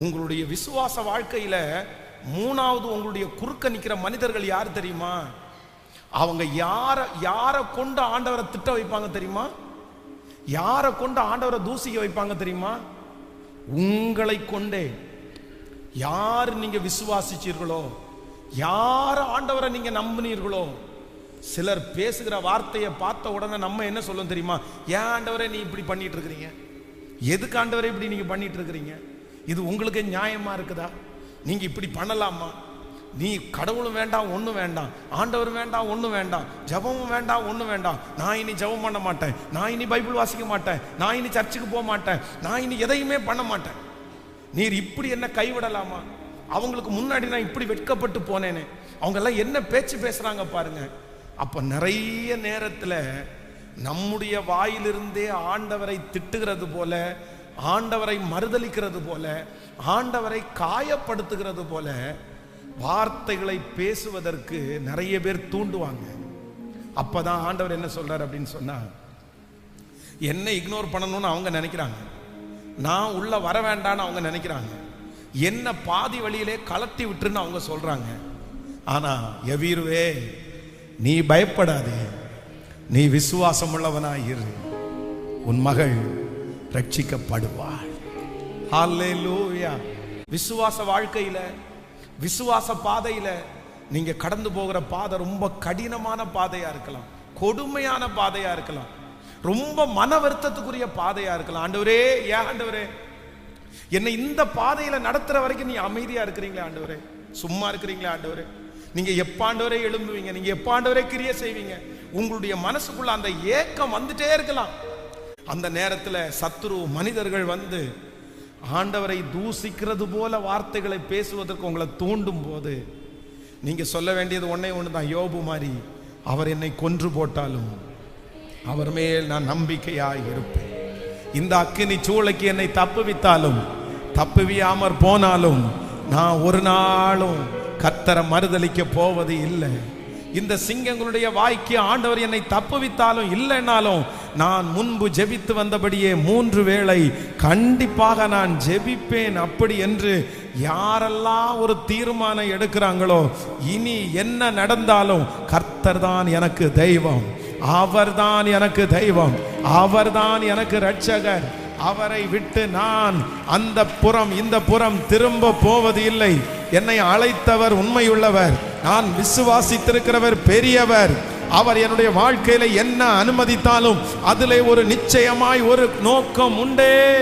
உங்களுடைய விசுவாச வாழ்க்கையில மூணாவது உங்களுடைய குறுக்க நிற்கிற மனிதர்கள் யார் தெரியுமா? அவங்க யார யாரை கொண்டு ஆண்டவரை திட்ட வைப்பாங்க தெரியுமா? யாரை கொண்டு ஆண்டவரை தூசிக்க வைப்பாங்க தெரியுமா? உங்களை கொண்டே. யார் நீங்க விசுவாசிச்சீர்களோ யார் ஆண்டவரை நீங்க நம்பினீர்களோ சிலர் பேசுகிற வார்த்தையை பார்த்த உடனே நம்ம என்ன சொல்லும் தெரியுமா? ஏன் ஆண்டவரை நீ இப்படி பண்ணிட்டு இருக்கிறீங்க? எதுக்கு ஆண்டவரை இப்படி நீங்க பண்ணிட்டு இருக்கிறீங்க? இது உங்களுக்கு நியாயமா இருக்குதா? நீங்க இப்படி பண்ணலாமா? நீ கடவுளும் வேண்டாம் ஒன்றும் வேண்டாம். ஆண்டவர் வேண்டாம் ஒன்றும் வேண்டாம். ஜெபமும் வேண்டாம் ஒன்றும் வேண்டாம். நான் இனி ஜெபம் பண்ண மாட்டேன். நான் இனி பைபிள் வாசிக்க மாட்டேன். நான் இனி சர்ச்சுக்கு போக மாட்டேன். நான் இனி எதையுமே பண்ண மாட்டேன். நீர் இப்படி என்ன கைவிடலாமா? அவங்களுக்கு முன்னாடி நான் இப்படி வெட்கப்பட்டு போனேனே. அவங்க எல்லாம் என்ன பேச்சு பேசுறாங்க பாருங்க. அப்போ நிறைய நேரத்தில் நம்முடைய வாயிலிருந்தே ஆண்டவரை திட்டுகிறது போல ஆண்டவரை மறுதலிக்கிறது போல ஆண்டவரை காயப்படுத்துகிறது போல வார்த்தைகளை பேசுவதற்கு நிறைய பேர் தூண்டுவாங்க. அப்பதான் ஆண்டவர் என்ன சொல்றாரு அப்படின்னு சொன்னா என்ன இக்னோர் பண்ணணும்னு அவங்க நினைக்கிறாங்க. நான் உள்ள வர வேண்டாம்னு அவங்க நினைக்கிறாங்க. என்ன பாதி வழியிலே கலத்தி விட்டுருன்னு அவங்க சொல்றாங்க. ஆனா எவீருவே நீ பயப்படாதே. நீ விசுவாசம் உள்ளவனாயிரு உன் மகள் ரட்சிக்கப்படுவாள் விசுவாச வாழ்க்கையில விசுவாச பாதையில நீங்க கடந்து போகிற பாதை ரொம்ப கடினமான பாதையா இருக்கலாம். கொடுமையான பாதையா இருக்கலாம். ரொம்ப மன வருத்தத்துக்குரிய பாதையா இருக்கலாம். ஆண்டவரே ஏ ஆண்டவரே? என்னை இந்த பாதையில நடத்துற வரைக்கும் நீ அமைதியா இருக்கிறீங்களே ஆண்டவரே? சும்மா இருக்கிறீங்களே ஆண்டவரே? நீங்க எப்பாண்டவரே எழும்புவீங்க? நீங்க எப்பாண்டவரே கிரிய கிரியை செய்வீங்க? உங்களுடைய மனசுக்குள்ள அந்த ஏக்கம் வந்துட்டே இருக்கலாம். அந்த நேரத்தில் சத்துரு மனிதர்கள் வந்து ஆண்டவரை தூசிக்கிறது போல வார்த்தைகளை பேசுவதற்கு உங்களை தூண்டும் போது நீங்க சொல்ல வேண்டியது ஒன்றே ஒன்று தான் யோபு மாதிரி அவர் என்னை கொன்று போட்டாலும் அவர் மேல் நான் நம்பிக்கையாக இருப்பேன். இந்த அக்கினி சூளைக்கு என்னை தப்புவித்தாலும் தப்புவியாமற் போனாலும் நான் ஒரு நாளும் கத்தரை மறுதளிக்க போவது இல்லை. இந்த சிங்கங்களுடைய வாய்க்கு ஆண்டவர் என்னை தப்புவித்தாலும் இல்லைன்னாலும் நான் முன்பு ஜெபித்து வந்தபடியே மூன்று வேளை கண்டிப்பாக நான் ஜெபிப்பேன் அப்படி என்று யாரெல்லாம் ஒரு தீர்மானம் எடுக்கிறாங்களோ இனி என்ன நடந்தாலும் கர்த்தர் தான் எனக்கு தெய்வம். அவர்தான் எனக்கு தெய்வம். அவர்தான் எனக்கு ரட்சகர் அவரை விட்டு நான் அந்த புறம் இந்த புறம் திரும்ப போவது இல்லை என்னை அழைத்தவர் உண்மையுள்ளவர். நான் விசுவாசித்திருக்கிறவர் பெரியவர். அவர் என்னுடைய வாழ்க்கையில என்ன அனுமதித்தாலும் அதிலே ஒரு நிச்சயமாய் ஒரு நோக்கம் உண்டே.